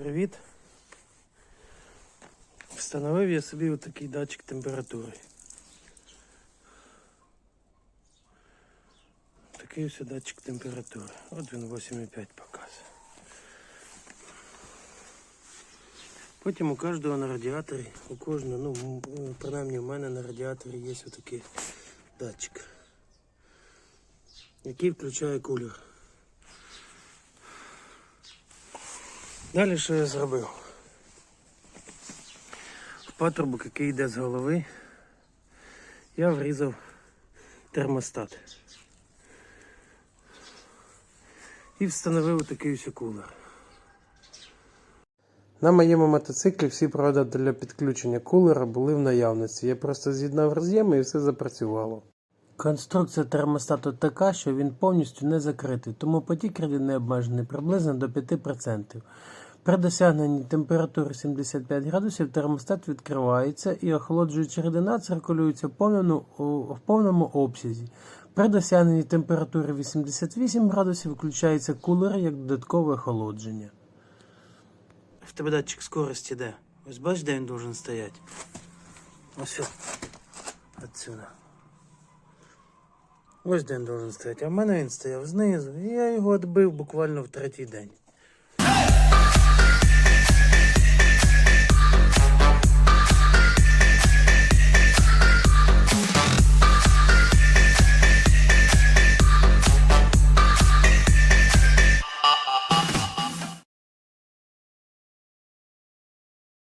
Привіт. Встановив я собі отакий датчик температури. Такий ось датчик температури. От він 8,5 показує. Потім у кожного на радіаторі, у кожного, ну принаймні у мене на радіаторі є отакий датчик, який включає кулер. Далі що я зробив? В патрубок, який йде з голови, я врізав термостат. І встановив такий ось кулер. На моєму мотоциклі всі провода для підключення кулера були в наявності. Я просто з'єднав роз'єми і все запрацювало. Конструкція термостату така, що він повністю не закритий, тому потік рідини обмежений приблизно до 5%. При досягненні температури 75 градусів термостат відкривається і охолоджуюча рідина циркулюється в повному, обсязі. При досягненні температури 88 градусів включається кулер як додаткове охолодження. В тебе датчик скорості де? Ось бачиш, де він должен стояти? Ось. Отсюда. Ось де він должен стояти. А в мене він стояв знизу. І я його відбив буквально в третій день.